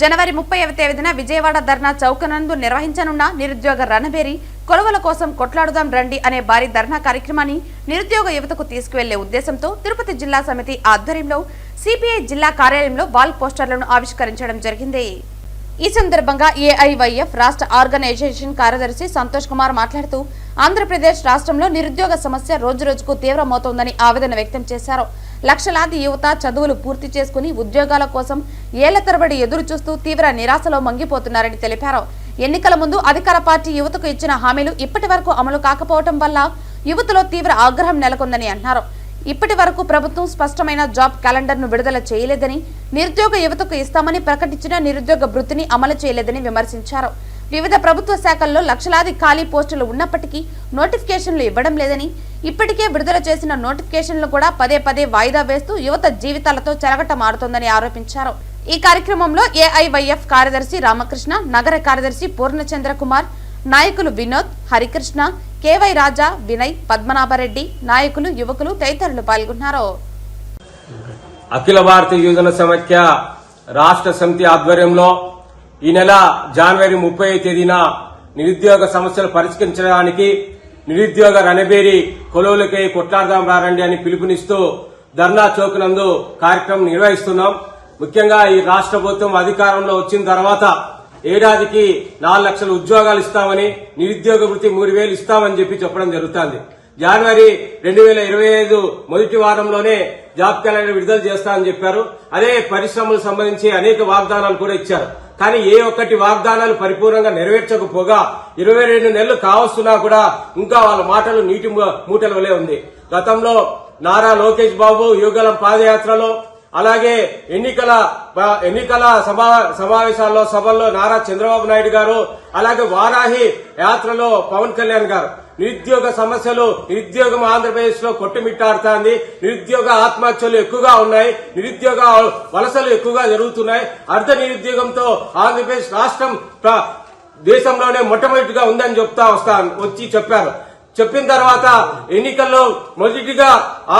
జనవరి ముప్పైవ తేదీన విజయవాడ ధర్నా చౌకనందు నిర్వహించనున్న నిరుద్యోగ రణబేరి కొలువల కోసం కొట్లాడుదాం రండి అనే భారీ ధర్నా కార్యక్రమాన్ని నిరుద్యోగ యువతకు తీసుకువెళ్ళే ఉద్దేశంతో తిరుపతి జిల్లా సమితి ఆధ్వర్యంలో సిపిఐ జిల్లా కార్యాలయంలో వాల్ పోస్టర్లను ఆవిష్కరించడం జరిగింది. ఈ సందర్భంగా ఏఐవైఎఫ్ రాష్ట్ర ఆర్గనైజేషన్ కార్యదర్శి సంతోష్ కుమార్ మాట్లాడుతూ ఆంధ్రప్రదేశ్ రాష్ట్రంలో నిరుద్యోగ సమస్య రోజురోజుకు తీవ్రమవుతోందని ఆవేదన వ్యక్తం చేశారు. లక్షలాది యువత చదువులు పూర్తి చేసుకుని ఉద్యోగాల కోసం ఏళ్ళ తరబడి ఎదురు చూస్తూ తీవ్ర నిరాశలో మంగిపోతున్నారని తెలిపారు. ఎన్నికల ముందు అధికార పార్టీ యువతకు ఇచ్చిన హామీలు ఇప్పటి వరకు అమలు కాకపోవటం వల్ల యువతలో తీవ్ర ఆగ్రహం నెలకొందని అన్నారు. ఇప్పటి వరకు ప్రభుత్వం స్పష్టమైన జాబ్ క్యాలెండర్ను విడుదల చేయలేదని నిరుద్యోగ యువతకు ఇస్తామని ప్రకటించిన నిరుద్యోగ వృత్తిని అమలు చేయలేదని విమర్శించారు. వివిధ ప్రభుత్వ శాఖల్లో లక్షలాది ఖాళీ పోస్టులు ఉన్నప్పటికీ నోటిఫికేషన్లు ఇవ్వడం లేదని ఇప్పటికే విడుదల చేసిన నోటిఫికేషన్లు కూడా పదే పదే వాయిదా వేస్తూ యువత జీవితాలతో చెరగటమారుతోందని ఆరోపించారు. ఈ కార్యక్రమంలో ఏఐవైఎఫ్ కార్యదర్శి రామకృష్ణ నగర కార్యదర్శి పూర్ణచంద్ర కుమార్ నాయకులు వినోద్ హరికృష్ణ కేవై రాజా వినయ్ పద్మనాభరెడ్డి నాయకులు యువకులు తదితరులు పాల్గొన్నారు. అఖిల భారతీయ యువజన సమైక్య రాష్ట్ర సమితి ఆధ్వర్యంలో ఈ నెల జనవరి ముప్పై తేదీన నిరుద్యోగ సమస్యలు పరిష్కరించడానికి నిరుద్యోగ రణబేరి కొలువులకై కొట్లాడదాం రారండి అని పిలుపునిస్తూ ధర్నా చౌక్ నందు కార్యక్రమం నిర్వహిస్తున్నాం. ముఖ్యంగా ఈ రాష్ట్ర ప్రభుత్వం అధికారంలో వచ్చిన తర్వాత ఏడాదికి నాలుగు లక్షల ఉద్యోగాలు ఇస్తామని నిరుద్యోగ వృత్తి మూడు వేలు ఇస్తామని చెప్పి చెప్పడం జరుగుతోంది. జనవరి రెండు వేల ఇరవై ఐదు మొదటి వారంలోనే జాబ్ క్యాలెండర్ విడుదల చేస్తానని చెప్పారు. అదే పరిశ్రమలకు సంబంధించి అనేక వాగ్దానాలు కూడా ఇచ్చారు. కానీ ఏ ఒక్కటి వాగ్దానాలు పరిపూర్ణంగా నెరవేర్చకపోగా ఇరవై రెండు నెలలు కావస్తున్నా కూడా ఇంకా వాళ్ళ మాటలు నీటి మూటల వలె ఉంది. గతంలో నారా లోకేష్ బాబు యుగలం పాదయాత్రలో అలాగే ఎన్నికల ఎన్నికల సమావేశాల్లో సభల్లో నారా చంద్రబాబు నాయుడు గారు అలాగే వారాహి యాత్రలో పవన్ కళ్యాణ్ గారు నిరుద్యోగ సమస్యలు నిరుద్యోగం ఆంధ్రప్రదేశ్లో కొట్టుమిట్టాడుతోంది. నిరుద్యోగ ఆత్మహత్యలు ఎక్కువగా ఉన్నాయి. నిరుద్యోగ వలసలు ఎక్కువగా జరుగుతున్నాయి. అర్ధ నిరుద్యోగంతో ఆంధ్రప్రదేశ్ రాష్ట్రం ప్ర- దేశంలోనే మొట్టమొదటిగా ఉందని చెప్తా వస్తా వచ్చి చెప్పారు. చెప్పిన తర్వాత ఎన్నికల్లో మొదటిగా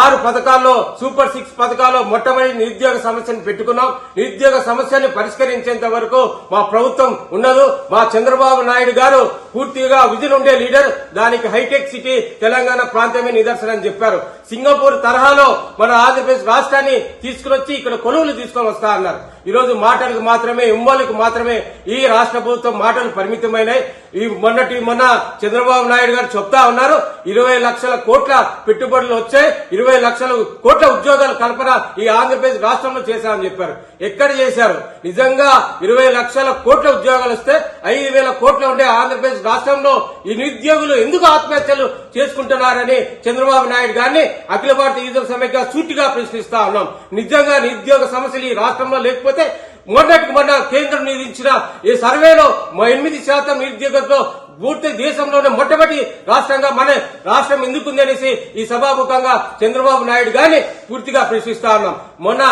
ఆరు పథకాల్లో సూపర్ సిక్స్ పథకాల్లో మొట్టమొదటి నిరుద్యోగ సమస్యను పెట్టుకున్నాం. నిరుద్యోగ సమస్యను పరిష్కరించేంత వరకు మా ప్రభుత్వం ఉండదు మా చంద్రబాబు నాయుడు గారు పూర్తిగా విజన్ ఉండే లీడర్. దానికి హైటెక్ సిటీ తెలంగాణ ప్రాంతమే నిదర్శనం అని చెప్పారు. సింగపూర్ తరహాలో మన ఆంధ్రప్రదేశ్ రాష్ట్రాన్ని తీసుకుని వచ్చి ఇక్కడ కొలువులు తీసుకొని వస్తా అన్నారు. ఈరోజు మాటలకు మాత్రమే ఇమ్మలకు మాత్రమే ఈ రాష్ట్ర ప్రభుత్వం మాటలు పరిమితమైనాయి. ఈ మొన్నటి మొన్న చంద్రబాబు నాయుడు గారు చెప్తా ఉన్నారు ఇరవై లక్షల కోట్ల పెట్టుబడులు వచ్చాయి ఇరవై లక్షల కోట్ల ఉద్యోగాల కల్పన ఈ ఆంధ్రప్రదేశ్ రాష్ట్రంలో చేశామని చెప్పారు. ఎక్కడ చేశారు? నిజంగా ఇరవై లక్షల కోట్ల ఉద్యోగాలు వస్తే ఐదు వేల కోట్లు ఉండే ఆంధ్రప్రదేశ్ రాష్ట్రంలో ఈ నిరుద్యోగులు ఎందుకు ఆత్మహత్యలు చేసుకుంటున్నారని చంద్రబాబు నాయుడు గారిని అఖిల భారత యువజన సమైక్య సూటిగా ప్రశ్నిస్తా ఉన్నాం. నిజంగా నిరుద్యోగ సమస్యలు ఈ రాష్ట్రంలో లేకపోతే మొన్నటికి మొన్న కేంద్రం నిధించిన ఈ సర్వేలో మా ఎనిమిది శాతం నిరుద్యోగంతో పూర్తి దేశంలోనే మొట్టమొదటి రాష్ట్రంగా మన రాష్ట్రం ఎందుకుంది అనేసి ఈ సభాముఖంగా చంద్రబాబు నాయుడు గారిని పూర్తిగా ప్రశ్నిస్తా ఉన్నాం. మొన్న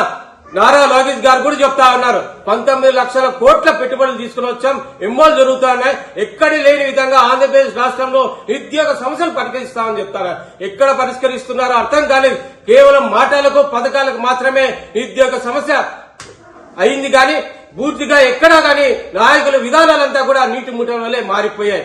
నారా లోకేష్ గారు కూడా చెప్తా ఉన్నారు. పంతొమ్మిది లక్షల కోట్ల పెట్టుబడులు తీసుకుని వచ్చాం. ఎమ్మోలు జరుగుతున్నాయి. ఎక్కడ లేని విధంగా ఆంధ్రప్రదేశ్ రాష్ట్రంలో నిరుద్యోగ సమస్యలు పరిష్కరిస్తామని చెప్తారు ఎక్కడ పరిష్కరిస్తున్నారో అర్థం కాలేదు. కేవలం మాటలకు పథకాలకు మాత్రమే నిరుద్యోగ సమస్య అయింది కానీ పూర్తిగా ఎక్కడా కానీ నాయకుల విధానాలంతా కూడా నీటి ముఠం వల్లే మారిపోయాయి.